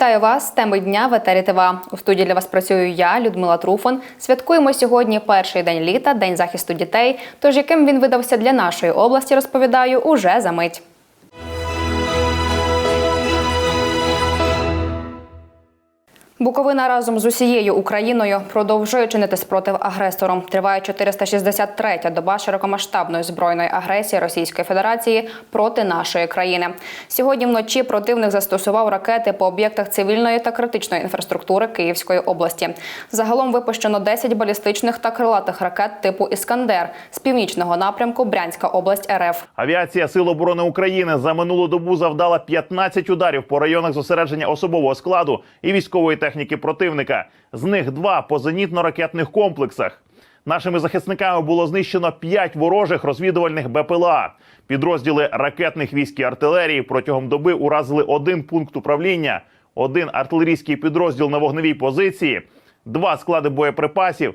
Вітаю вас. Теми дня в етері ТВА. У студії для вас працюю я, Людмила Труфон. Святкуємо сьогодні перший день літа, день захисту дітей. Тож яким він видався для нашої області, розповідаю уже за мить. Буковина разом з усією Україною продовжує чинити спротив агресору. Триває 463-я доба широкомасштабної збройної агресії Російської Федерації проти нашої країни. Сьогодні вночі противник застосував ракети по об'єктах цивільної та критичної інфраструктури Київської області. Загалом випущено 10 балістичних та крилатих ракет типу Іскандер з північного напрямку Брянська область РФ. Авіація Сил оборони України за минулу добу завдала 15 ударів по районах зосередження особового складу і військової техніки противника. З них два по зенітно-ракетних комплексах. Нашими захисниками було знищено 5 ворожих розвідувальних БПЛА. Підрозділи ракетних військ і артилерії протягом доби уразили один пункт управління, один артилерійський підрозділ на вогневій позиції, два склади боєприпасів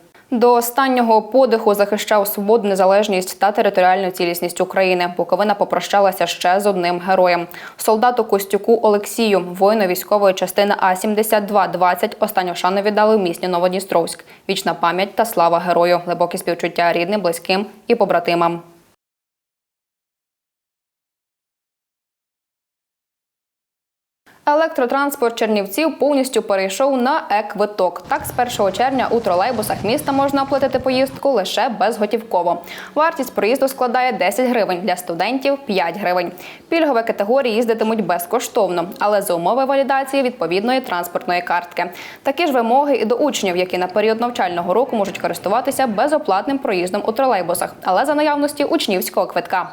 До останнього подиху захищав свободу, незалежність та територіальну цілісність України. Буковина попрощалася ще з одним героєм солдату Костюку Олексію, воїну військової частини А 7220 Останню шану віддали в місті Новодністровськ. Вічна пам'ять та слава герою, глибокі співчуття рідним, близьким і побратимам. Електротранспорт Чернівців повністю перейшов на е-квиток. Так, з 1 червня у тролейбусах міста можна оплатити поїздку лише безготівково. Вартість проїзду складає 10 гривень, для студентів 5 гривень. Пільгові категорії їздитимуть безкоштовно, але за умови валідації відповідної транспортної картки. Такі ж вимоги і до учнів, які на період навчального року можуть користуватися безоплатним проїздом у тролейбусах, але за наявності учнівського квитка.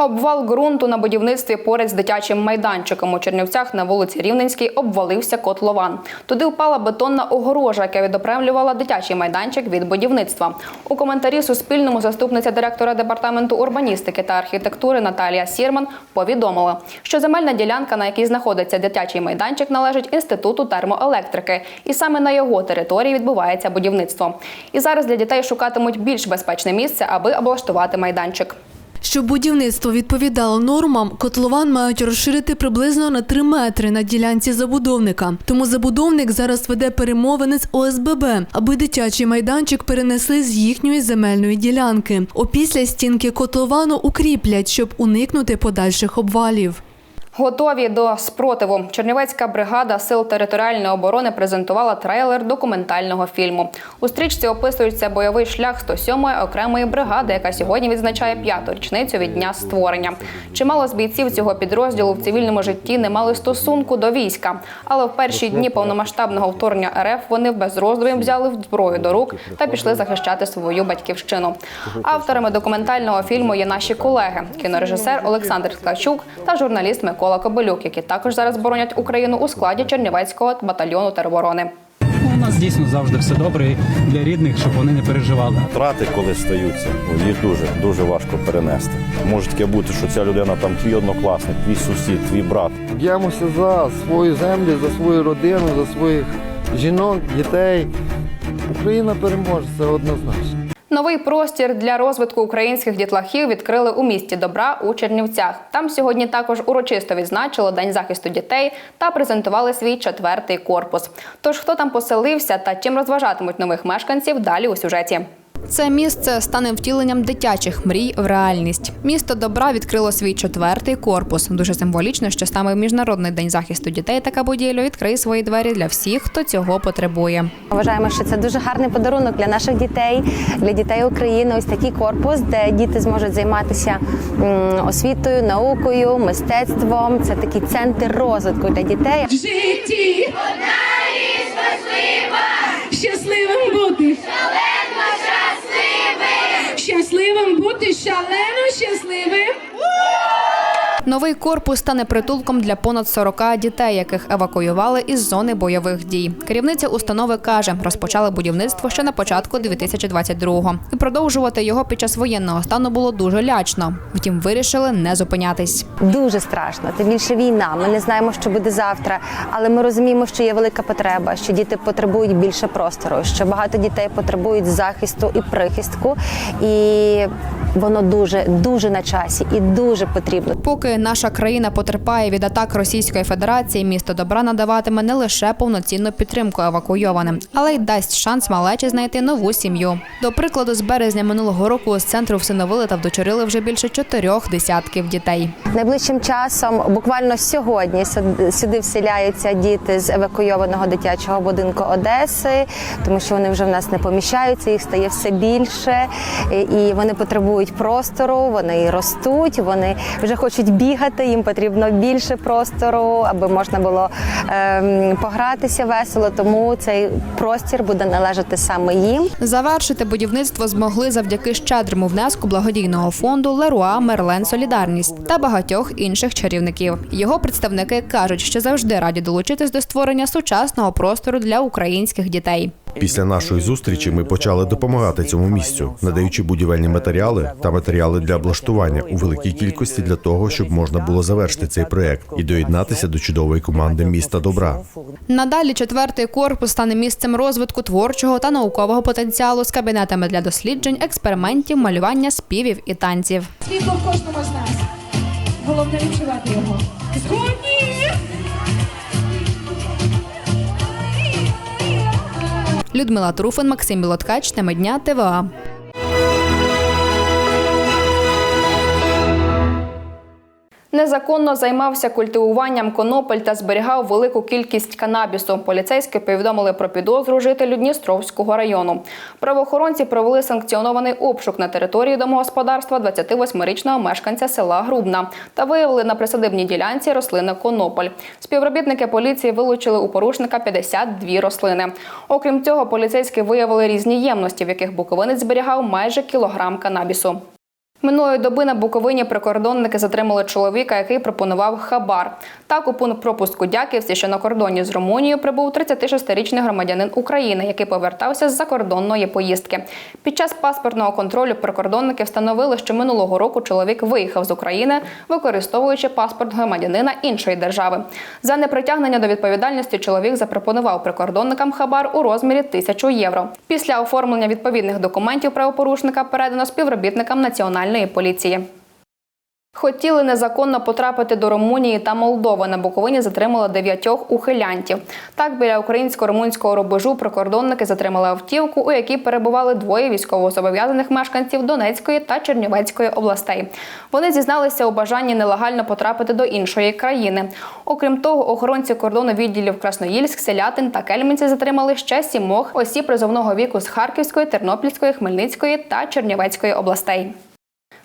Обвал ґрунту на будівництві поряд з дитячим майданчиком у Чернівцях на вулиці Рівненській обвалився котлован. Туди впала бетонна огорожа, яка відокремлювала дитячий майданчик від будівництва. У коментарі Суспільному заступниця директора департаменту урбаністики та архітектури Наталія Сірман повідомила, що земельна ділянка, на якій знаходиться дитячий майданчик, належить інституту термоелектрики, і саме на його території відбувається будівництво. І зараз для дітей шукатимуть більш безпечне місце, аби облаштувати майданчик. Щоб будівництво відповідало нормам, котлован мають розширити приблизно на 3 метри на ділянці забудовника. Тому забудовник зараз веде перемовини з ОСББ, аби дитячий майданчик перенесли з їхньої земельної ділянки. Опісля стінки котловану укріплять, щоб уникнути подальших обвалів. Готові до спротиву. Чернівецька бригада сил територіальної оборони презентувала трейлер документального фільму. У стрічці описується бойовий шлях 107-ї окремої бригади, яка сьогодні відзначає п'яту річницю від дня створення. Чимало з бійців цього підрозділу в цивільному житті не мали стосунку до війська, але в перші дні повномасштабного вторгнення РФ вони без роздумів взяли зброю до рук та пішли захищати свою батьківщину. Авторами документального фільму є наші колеги: кінорежисер Олександр Ткачук та журналіст Микола Кобилюк, які також зараз боронять Україну у складі Чернівецького батальйону тероборони. Ну, У нас дійсно завжди все добре для рідних, щоб вони не переживали. Втрати, коли стаються, їх дуже дуже важко перенести. Може таке бути, що ця людина там твій однокласник, твій сусід, твій брат. Б'ємося за свою землю, за свою родину, за своїх жінок, дітей. Україна переможе, це однозначно. Новий простір для розвитку українських дітлахів відкрили у місті Добра у Чернівцях. Там сьогодні також урочисто відзначили День захисту дітей та презентували свій четвертий корпус. Тож хто там поселився та чим розважатимуть нових мешканців, далі у сюжеті. Це місце стане втіленням дитячих мрій в реальність. Місто добра відкрило свій четвертий корпус. Дуже символічно, що саме в міжнародний день захисту дітей така будівля відкриє свої двері для всіх, хто цього потребує. Вважаємо, що це дуже гарний подарунок для наших дітей, для дітей України. Ось такий корпус, де діти зможуть займатися освітою, наукою, мистецтвом. Це такий центр розвитку для дітей. в житті одна річ важлива щасливим бути. Щасливим бути, шалено щасливим. Новий корпус стане притулком для понад 40 дітей, яких евакуювали із зони бойових дій. Керівниця установи каже, розпочали будівництво ще на початку 2022-го. І продовжувати його під час воєнного стану було дуже лячно. Втім, вирішили не зупинятись. Дуже страшно. Тим більше війна. Ми не знаємо, що буде завтра, але ми розуміємо, що є велика потреба, що діти потребують більше простору, що багато дітей потребують захисту і прихистку, і воно дуже дуже на часі і дуже потрібно. Поки наша країна потерпає від атак Російської Федерації, місто добра надаватиме не лише повноцінну підтримку евакуйованим, але й дасть шанс малечі знайти нову сім'ю. До прикладу, з березня минулого року з центру всиновили та вдочерили вже більше чотирьох десятків дітей. Найближчим часом, буквально сьогодні, сюди- вселяються діти з евакуйованого дитячого будинку Одеси, тому що вони вже в нас не поміщаються, їх стає все більше, і вони потребують простору, вони ростуть, вони вже хочуть бігати, їм потрібно більше простору, аби можна було ем, погратися весело. Тому цей простір буде належати саме їм. Завершити будівництво змогли завдяки щедрому внеску благодійного фонду Леруа Мерлен Солідарність та багатьох інших чарівників. Його представники кажуть, що завжди раді долучитись до створення сучасного простору для українських дітей. Після нашої зустрічі ми почали допомагати цьому місцю, надаючи будівельні матеріали та матеріали для облаштування у великій кількості для того, щоб можна було завершити цей проект і доєднатися до чудової команди міста добра. Надалі четвертий корпус стане місцем розвитку творчого та наукового потенціалу з кабінетами для досліджень, експериментів, малювання, співів і танців. Світло в кожному з нас. Головне відчувати його. Згодні! Людмила Труфан, Максим Білоткач, теми дня ТВА. Незаконно займався культивуванням конопель та зберігав велику кількість канабісу. Поліцейські повідомили про підозру жителю Дністровського району. Правоохоронці провели санкціонований обшук на території домогосподарства 28-річного мешканця села Грубна та виявили на присадибній ділянці рослини конопель. Співробітники поліції вилучили у порушника 52 рослини. Окрім цього, поліцейські виявили різні ємності, в яких буковинець зберігав майже кілограм канабісу. Минулої доби на Буковині прикордонники затримали чоловіка, який пропонував хабар. Так, у пункт пропуску Дяківці, що на кордоні з Румунією, прибув 36-річний громадянин України, який повертався з закордонної поїздки. Під час паспортного контролю прикордонники встановили, що минулого року чоловік виїхав з України, використовуючи паспорт громадянина іншої держави. За непритягнення до відповідальності чоловік запропонував прикордонникам хабар у розмірі тисячу євро. Після оформлення відповідних документів правопорушника передано співробітникам національної поліції. Хотіли незаконно потрапити до Румунії та Молдови. На Буковині затримали дев'ятьох ухилянтів. Так, біля українсько-румунського рубежу прикордонники затримали автівку, у якій перебували двоє військовозобов'язаних мешканців Донецької та Чернівецької областей. Вони зізналися у бажанні нелегально потрапити до іншої країни. Окрім того, охоронці кордону відділів Красноїльськ, Селятин та Кельменці затримали ще сімох осіб призовного віку з Харківської, Тернопільської, Хмельницької та Чернівецької областей.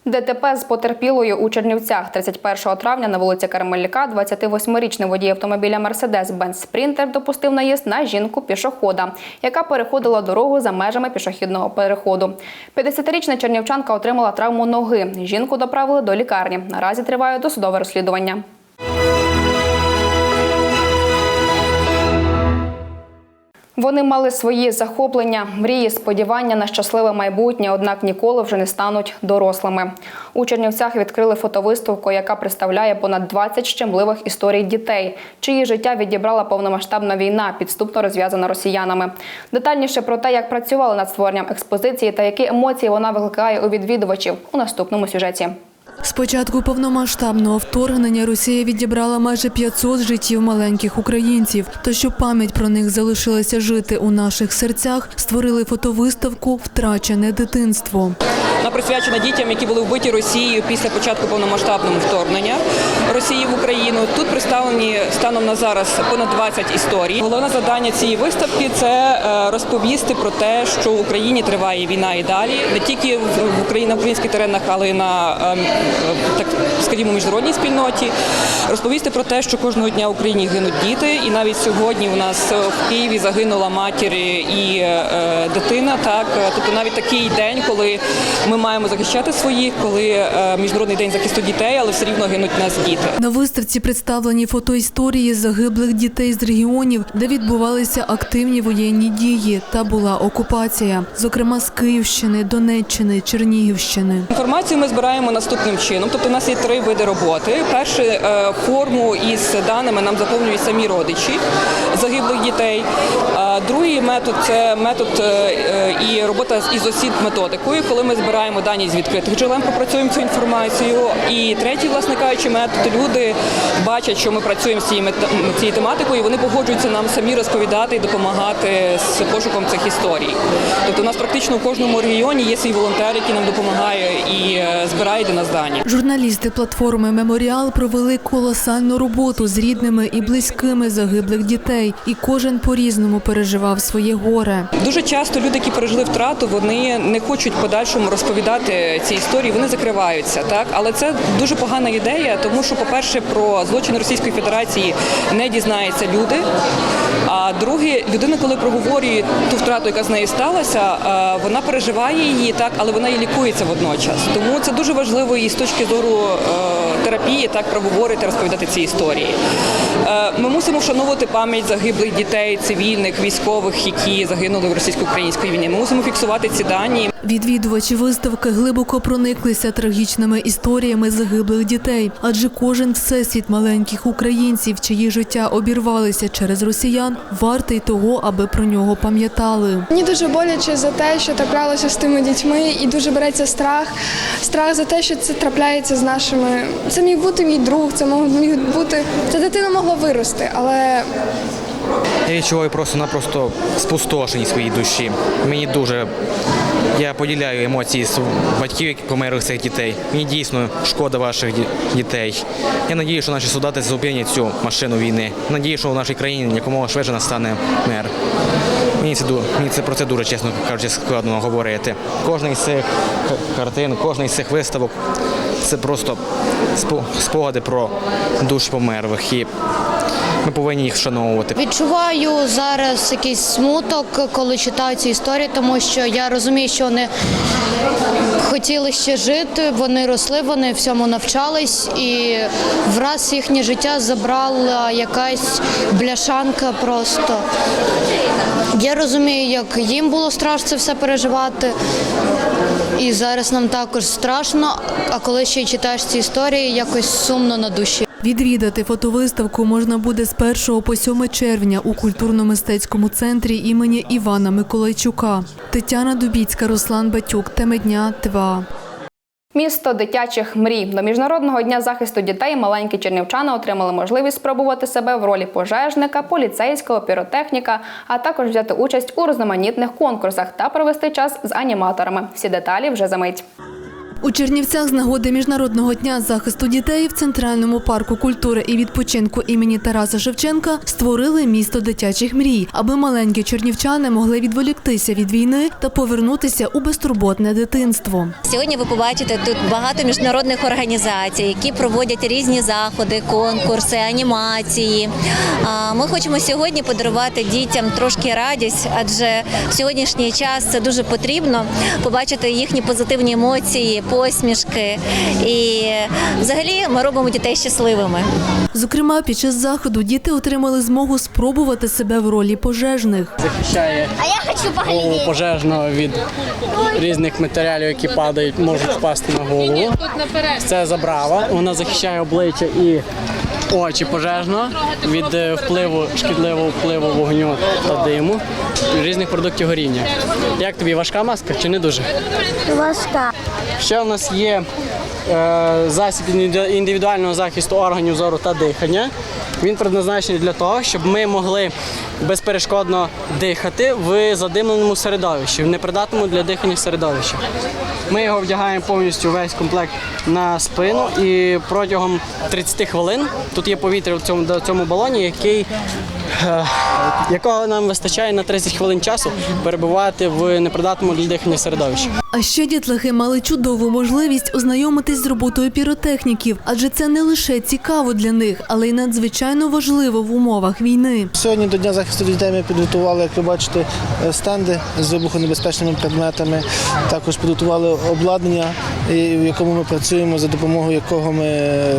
ДТП з потерпілою у Чернівцях 31 травня на вулиці Кармеліка 28-річний водій автомобіля Мерседес Бенц Спрінтер допустив наїзд на жінку пішохода, яка переходила дорогу за межами пішохідного переходу. 50-річна чернівчанка отримала травму ноги. Жінку доправили до лікарні. Наразі триває досудове розслідування. Вони мали свої захоплення, мрії, сподівання на щасливе майбутнє, однак ніколи вже не стануть дорослими. У Чернівцях відкрили фотовиставку, яка представляє понад 20 щемливих історій дітей, чиї життя відібрала повномасштабна війна, підступно розв'язана росіянами. Детальніше про те, як працювали над створенням експозиції та які емоції вона викликає у відвідувачів у наступному сюжеті. З початку повномасштабного вторгнення Росія відібрала майже 500 життів маленьких українців. Та щоб пам'ять про них залишилася жити у наших серцях, створили фотовиставку Втрачене дитинство. Вона присвячена дітям, які були вбиті Росією після початку повномасштабного вторгнення Росії в Україну. Тут представлені станом на зараз понад 20 історій. Головне завдання цієї виставки це е, розповісти про те, що в Україні триває війна і далі, не тільки в Україні на українських теренах, але й на ем, так скажімо, міжнародній спільноті. Розповісти про те, що кожного дня в Україні гинуть діти, і навіть сьогодні у нас е, в Києві загинула матір і е, дитина. Так, тобто навіть такий день, коли ми маємо захищати своїх, коли е, міжнародний день захисту дітей, але все рівно гинуть нас діти. На виставці представлені фотоісторії загиблих дітей з регіонів, де відбувалися активні воєнні дії та була окупація, зокрема з Київщини, Донеччини, Чернігівщини. Інформацію ми збираємо наступним чином. Тобто, у нас є три види роботи. Перше е, форму із даними нам заповнюють самі родичі загиблих дітей. Другий метод це метод е, е, і робота із осіб методикою, коли ми збираємо дані з відкритих джерел, пропрацюємо цю інформацію. І третій, власне кажучи, метод люди бачать, що ми працюємо з цією цією тематикою. Вони погоджуються нам самі розповідати і допомагати з пошуком цих історій. Тобто, у нас практично в кожному регіоні є свій волонтер, який нам допомагає і е, збирає для нас дані. Журналісти платформи Меморіал провели колосальну роботу з рідними і близькими загиблих дітей, і кожен по-різному переживав своє горе. Дуже часто люди, які пережили втрату, вони не хочуть подальшому розповідати ці історії, вони закриваються. Так, але це дуже погана ідея, тому що, по-перше, про злочин Російської Федерації не дізнаються люди. А друге, людина, коли проговорює ту втрату, яка з нею сталася, е, вона переживає її так, але вона і лікується водночас. Тому це дуже важливо і з точки зору е, терапії так проговорити, розповідати ці історії. Е, Ми мусимо вшановувати пам'ять загиблих дітей, цивільних, військових, які загинули в російсько-українській війні. Ми мусимо фіксувати ці дані. Відвідувачі виставки глибоко прониклися трагічними історіями загиблих дітей, адже кожен всесвіт маленьких українців, чиї життя обірвалися через росіян, вартий того, аби про нього пам'ятали. Мені дуже боляче за те, що траплялося з тими дітьми, і дуже береться страх. Страх за те, що це трапляється з нашими. Це міг бути мій друг, це мог міг бути. Ця дитина могла вирости, але Я відчуваю просто-напросто спустошеність своїй душі. Мені дуже я поділяю емоції з батьків, які померли цих дітей. Мені дійсно шкода ваших дітей. Я надію, що наші солдати зупинять цю машину війни. Надію, що в нашій країні якомога швидше настане мир. Мені це мені це про це дуже чесно кажучи складно говорити. Кожна із цих картин, кожна із цих виставок це просто спо- спогади про душі померлих. І ми повинні їх вшановувати. Відчуваю зараз якийсь смуток, коли читаю ці історії, тому що я розумію, що вони хотіли ще жити, вони росли, вони всьому навчались, і враз їхнє життя забрала якась бляшанка просто. Я розумію, як їм було страшно це все переживати. І зараз нам також страшно, а коли ще читаєш ці історії, якось сумно на душі. Відвідати фотовиставку можна буде з 1 по 7 червня у культурно-мистецькому центрі імені Івана Миколайчука. Тетяна Дубіцька, Руслан Батюк. Теми дня 2. Місто дитячих мрій до міжнародного дня захисту дітей маленькі чернівчани отримали можливість спробувати себе в ролі пожежника, поліцейського, піротехніка, а також взяти участь у різноманітних конкурсах та провести час з аніматорами. Всі деталі вже за мить. У Чернівцях з нагоди Міжнародного дня захисту дітей в Центральному парку культури і відпочинку імені Тараса Шевченка створили місто дитячих мрій, аби маленькі чернівчани могли відволіктися від війни та повернутися у безтурботне дитинство. Сьогодні ви побачите тут багато міжнародних організацій, які проводять різні заходи, конкурси, анімації. Ми хочемо сьогодні подарувати дітям трошки радість, адже в сьогоднішній час це дуже потрібно побачити їхні позитивні емоції, посмішки. І взагалі ми робимо дітей щасливими. Зокрема, під час заходу діти отримали змогу спробувати себе в ролі пожежних. захищає голову пожежного від різних матеріалів, які падають, можуть впасти на голову. Це забрава. Вона захищає обличчя і очі пожежна від е, впливу шкідливого впливу вогню та диму, різних продуктів горіння. Як тобі важка маска чи не дуже? Важка. Ще у нас є засіб індивіду- індивідуального захисту органів зору та дихання. Він предназначений для того, щоб ми могли безперешкодно дихати в задимленому середовищі, в непридатному для дихання середовищі. Ми його вдягаємо повністю весь комплект на спину і протягом 30 хвилин тут є повітря в цьому, в цьому балоні, який е, якого нам вистачає на 30 хвилин часу перебувати в непридатному для дихання середовищі. А ще дітлахи мали чудову можливість ознайомитись з роботою піротехніків, адже це не лише цікаво для них, але й надзвичайно важливо в умовах війни. Сьогодні до Дня захисту дітей ми підготували, як ви бачите, е, стенди з вибухонебезпечними предметами. Також підготували обладнання, в якому ми працюємо, за допомогою якого ми е,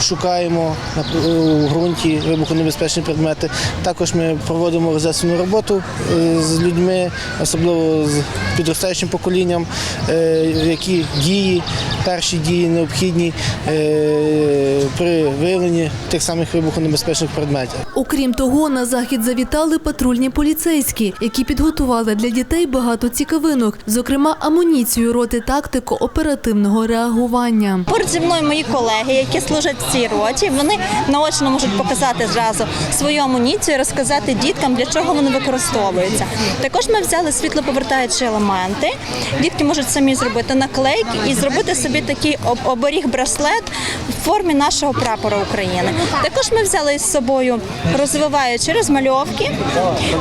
шукаємо на- у ґрунті вибухонебезпечні предмети. Також ми проводимо роз'яснену роботу е, з людьми, особливо з підростаючим поколінням, е, які дії, перші дії необхідні е, при виявленні тих самих вибухонебезпечних предметів. Окрім того, на захід завітали патрульні поліцейські, які підготували для дітей багато цікавинок, зокрема амуніцію роти тактико оперативного реагування. Поруч зі мною мої колеги, які служать в цій роті, вони наочно можуть показати зразу свою амуніцію, розказати діткам, для чого вони використовуються. Також ми взяли світлоповертаючі елементи. Дітки можуть самі зробити наклейки і зробити собі такий оберіг-браслет в формі нашого прапора України. Також ми взяли із собою розвиваючі розмальовки.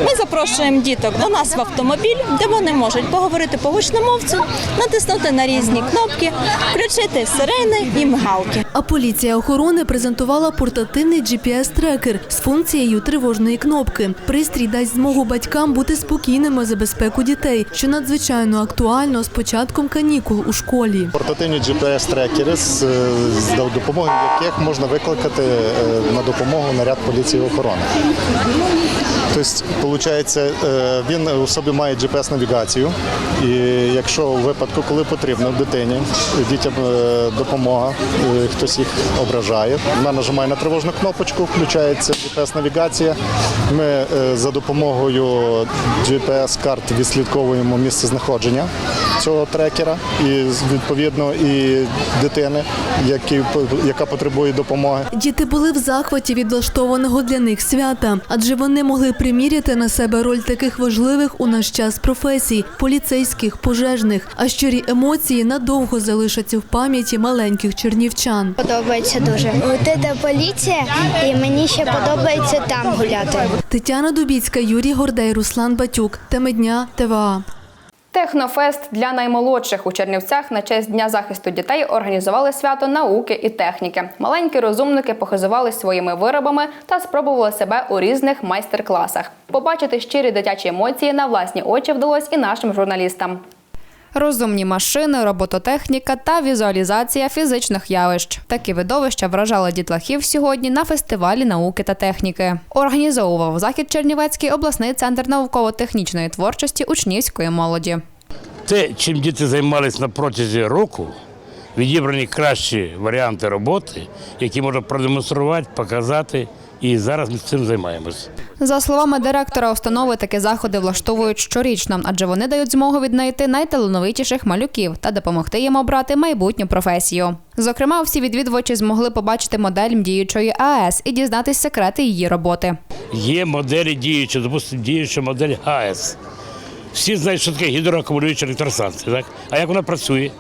Ми запрошуємо діток до нас в автомобіль, де вони можуть поговорити по гучномовцю, натиснути на різні кнопки, включити сирени і мигалки. А поліція охорони презентувала портативний GPS-трекер з функцією тривожної кнопки. Пристрій дасть змогу батькам бути спокійними за безпеку дітей, що надзвичайно актуально з початком канікул у школі. Портативні GPS-трекери, з, з допомогою яких можна викликати е, на допомогу наряд поліції охорони. Тобто, виходить, е, він у собі має GPS-навігацію, і якщо у випадку, коли потрібно дитині, дітям е, допомога, е, хтось їх ображає, вона нажимає на тривожну кнопочку, включається GPS-навігація. Ми за допомогою GPS-карт відслідковуємо місце знаходження цього трекера і відповідно і дитини, які, яка потребує допомоги. Діти були в захваті від влаштованого для них свята, адже вони могли приміряти на себе роль таких важливих у наш час професій поліцейських, пожежних. А щирі емоції надовго залишаться в пам'яті маленьких чернівчан. Подобається дуже. Це поліція, і мені ще подобається там гуляти. Тетяна Дубіцька, Юрій Гордей, Руслан Батюк. Теми дня ТВА. Технофест для наймолодших у Чернівцях на честь Дня захисту дітей організували свято науки і техніки. Маленькі розумники похизували своїми виробами та спробували себе у різних майстер-класах. Побачити щирі дитячі емоції на власні очі вдалось і нашим журналістам. Розумні машини, робототехніка та візуалізація фізичних явищ. Такі видовища вражали дітлахів сьогодні на фестивалі науки та техніки. Організовував захід Чернівецький обласний центр науково-технічної творчості учнівської молоді. Те, чим діти займалися на протязі року, відібрані кращі варіанти роботи, які можна продемонструвати, показати. І зараз ми цим займаємося. За словами директора установи, такі заходи влаштовують щорічно, адже вони дають змогу віднайти найталановитіших малюків та допомогти їм обрати майбутню професію. Зокрема, всі відвідувачі змогли побачити модель діючої АЕС і дізнатись секрети її роботи. Є моделі діючі, допустимо, діюча модель ГАЕС. Всі знають, що таке гідроакумулююча електростанція, так? А як вона працює?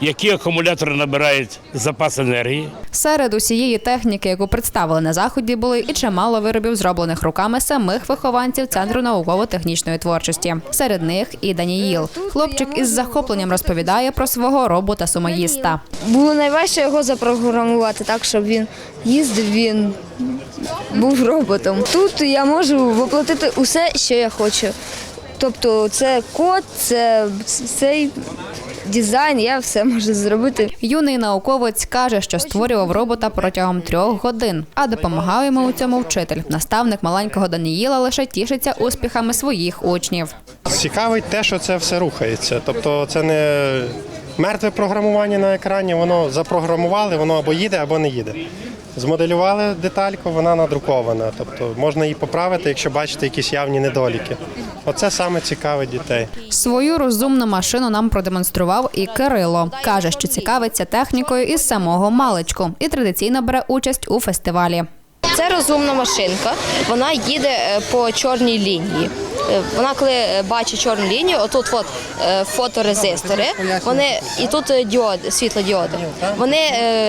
Які акумулятори набирають запас енергії? Серед усієї техніки, яку представили на заході, були і чимало виробів, зроблених руками самих вихованців центру науково-технічної творчості. Серед них і Даніїл. Хлопчик із захопленням розповідає про свого робота сумоїста. Було найважче його запрограмувати так, щоб він їздив, він був роботом. Тут я можу воплотити усе, що я хочу. Тобто це код, це цей дизайн, я все можу зробити. Юний науковець каже, що створював робота протягом трьох годин, а допомагав йому у цьому вчитель. Наставник маленького Даніїла лише тішиться успіхами своїх учнів. Цікавить те, що це все рухається. Тобто це не мертве програмування на екрані, воно запрограмували, воно або їде, або не їде. Змоделювали детальку, вона надрукована. Тобто можна її поправити, якщо бачите якісь явні недоліки. Оце саме цікавить дітей. Свою розумну машину нам продемонстрував і Кирило. Каже, що цікавиться технікою із самого маличку і традиційно бере участь у фестивалі. Це розумна машинка. Вона їде е, по чорній лінії. Вона коли е, бачить чорну лінію, отут от, е, фоторезистори, вони і тут е, діоди, світлодіоди. Вони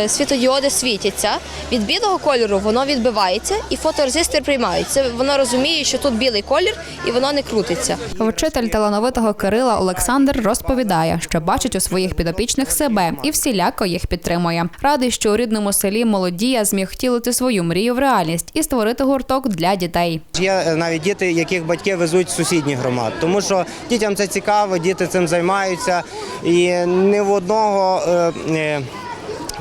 світлодіоди світяться. Від білого кольору воно відбивається, і фоторезистор приймають. Це воно розуміє, що тут білий колір і воно не крутиться. Вчитель талановитого Кирила Олександр розповідає, що бачить у своїх підопічних себе і всіляко їх підтримує. Радий, що у рідному селі Молодія зміг втілити свою мрію в реальність і створити гурток для дітей. Є навіть діти, яких батьки везуть з сусідніх громад, тому що дітям це цікаво, діти цим займаються, і не в одного.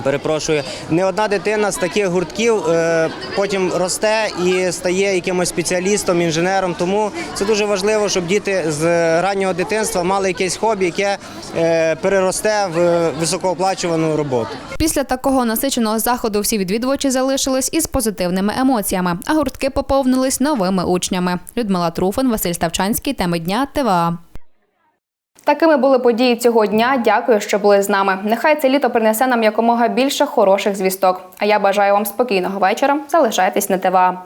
Перепрошую, не одна дитина з таких гуртків е, потім росте і стає якимось спеціалістом, інженером. Тому це дуже важливо, щоб діти з раннього дитинства мали якесь хобі, яке е, переросте в високооплачувану роботу. Після такого насиченого заходу всі відвідувачі залишились із позитивними емоціями, а гуртки поповнились новими учнями. Людмила Труфан, Василь Ставчанський. Теми дня ТВА. Такими були події цього дня. Дякую, що були з нами. Нехай це літо принесе нам якомога більше хороших звісток. А я бажаю вам спокійного вечора. Залишайтесь на ТВА.